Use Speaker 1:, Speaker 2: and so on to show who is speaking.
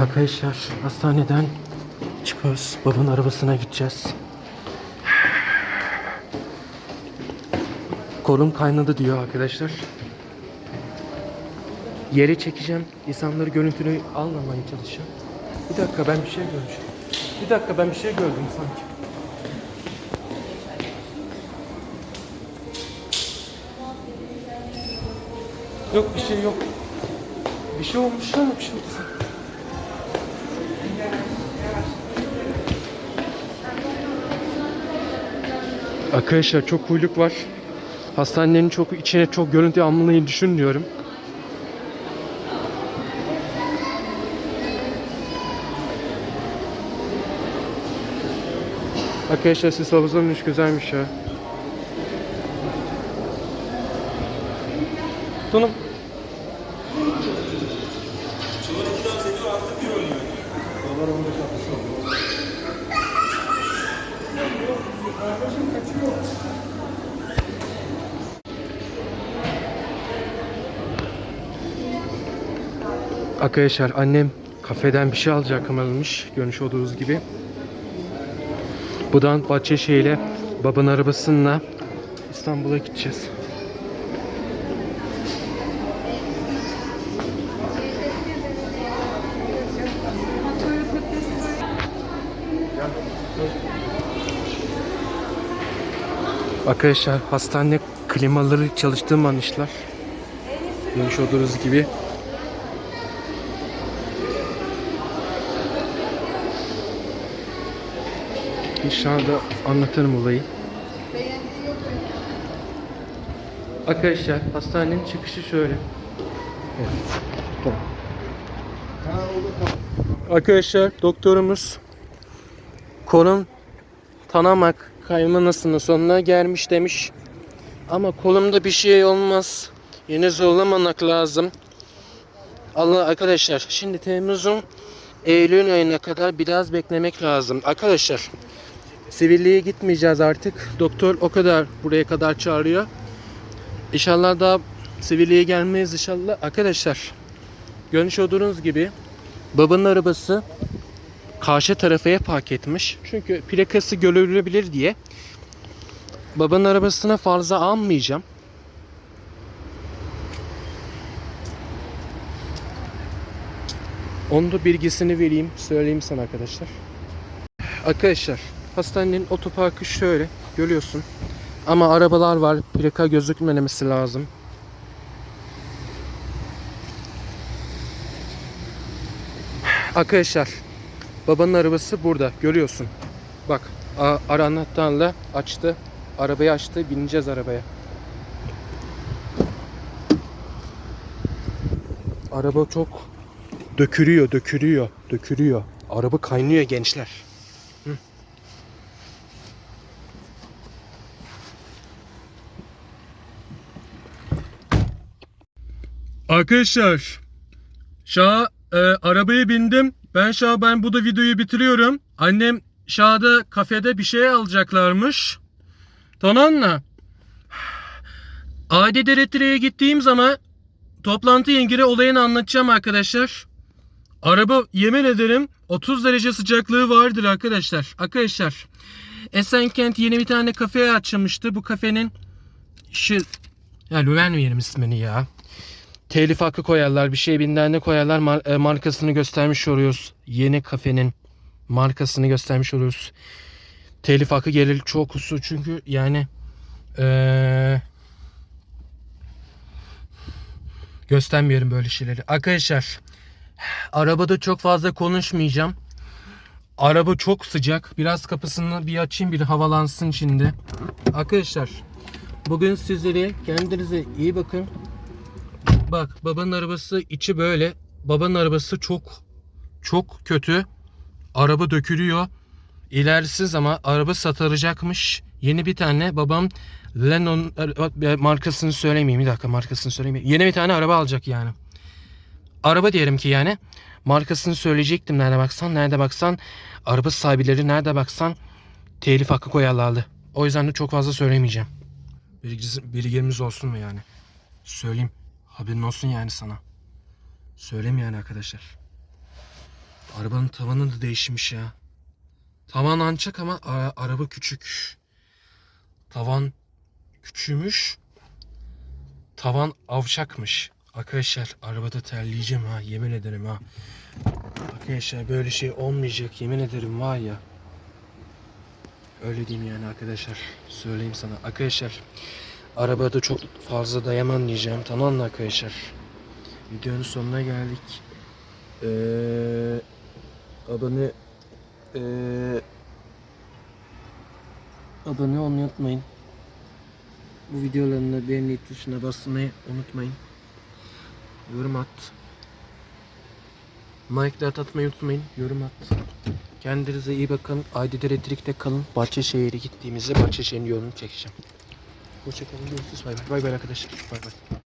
Speaker 1: Arkadaşlar hastaneden çıkıyoruz. Babanın arabasına gideceğiz. Kolum kaynadı diyor arkadaşlar. Yere çekeceğim. İnsanları görüntülü almamaya çalışacağım. Bir dakika ben bir şey görmüşüm. Bir dakika ben bir şey gördüm sanki. Yok bir şey yok. Bir şey olmuş ama bir şey oldu. Arkadaşlar çok kuyruk var. Hastanenin çok içine çok görüntü almalıyı düşünmüyorum. Arkadaşlar siz havuzlanmış güzelmiş ya. Tunum. Arkadaşlar annem kafeden bir şey alacak almış görmüş olduğunuz gibi. Buradan Bahçeşehir'e babanın arabasıyla İstanbul'a gideceğiz. Arkadaşlar hastane klimaları çalıştığım an işler. Görmüş olduğunuz gibi. İnşallah anlatırım olayı. Arkadaşlar hastanenin çıkışı şöyle. Evet. Arkadaşlar doktorumuz kolun tanamak kaymanasının sonuna gelmiş demiş. Ama kolumda bir şey olmaz. Yine zorlamamak lazım. Allah arkadaşlar şimdi Temmuz'un Eylül ayına kadar biraz beklemek lazım. Arkadaşlar sivilliğe gitmeyeceğiz artık. Doktor o kadar buraya kadar çağırıyor. İnşallah daha sivilliğe gelmeyiz inşallah. Arkadaşlar görmüş olduğunuz gibi babanın arabası karşı tarafaya park etmiş. Çünkü plakası görülebilir diye babanın arabasına fazla almayacağım. Onun da bilgisini vereyim, söyleyeyim sana arkadaşlar. Arkadaşlar, hastanenin otoparkı şöyle, görüyorsun. Ama arabalar var, plaka gözükmemesi lazım. Arkadaşlar, babanın arabası burada, görüyorsun. Bak, ara anahtarla açtı, arabayı açtı, bineceğiz arabaya. Araba çok dökülüyor, dökülüyor, dökülüyor. Araba kaynıyor gençler. Arkadaşlar, şa e, arabaya bindim. Ben şa ben bu da videoyu bitiriyorum. Annem şahada kafede bir şey alacaklarmış. Tamam mı? Adi Derettire'ye gittiğim zaman toplantı ilgili olayını anlatacağım arkadaşlar. Araba yemin ederim 30 derece sıcaklığı vardır arkadaşlar. Arkadaşlar Esenkent yeni bir tane kafe açılmıştı. Bu kafenin şu ya güvenmeyelim ismini ya. Telif hakkı koyarlar bir şey binden ne koyarlar mar- e, markasını göstermiş oluyoruz. Yeni kafenin markasını göstermiş oluyoruz. Telif hakkı gelir çok usul çünkü yani eee göstermiyorum böyle şeyleri. Arkadaşlar arabada çok fazla konuşmayacağım. Araba çok sıcak. Biraz kapısını bir açayım bir havalansın şimdi. Arkadaşlar bugün sizlere kendinize iyi bakın. Bak babanın arabası içi böyle. Babanın arabası çok çok kötü. Araba dökülüyor. İlerisiz ama araba satılacakmış. Yeni bir tane babam Lennon e, markasını söylemeyeyim bir dakika markasını söylemeyeyim. Yeni bir tane araba alacak yani. Araba diyelim ki yani. Markasını söyleyecektim nerede baksan nerede baksan. Araba sahipleri nerede baksan telif hakkı koyarlardı. O yüzden de çok fazla söylemeyeceğim. Bilgimiz olsun mu yani? Söyleyeyim. Haberin olsun yani sana. Söyleyeyim yani arkadaşlar. Arabanın tavanı da değişmiş ya. Tavan ancak ama ara- araba küçük. Tavan küçülmüş. Tavan avşakmış. Arkadaşlar arabada terleyeceğim ha yemin ederim ha. Arkadaşlar böyle şey olmayacak yemin ederim var ya. Öyle diyeyim yani arkadaşlar. Söyleyeyim sana. Arkadaşlar arabada çok fazla dayaman diyeceğim. Tamam mı arkadaşlar? Videonun sonuna geldik. Ee, abone ee, abone olmayı unutmayın. Bu videoların da beğeni tuşuna basmayı unutmayın. Yorum at. Like de atmayı unutmayın. Yorum at. Kendinize iyi bakın. Aydın Elektrik'te kalın. Bahçeşehir'e gittiğimizde Bahçeşehir'in yolunu çekeceğim. Hoşçakalın. Görüşürüz. Bay bay. Bay bay arkadaşlar. Bay bay.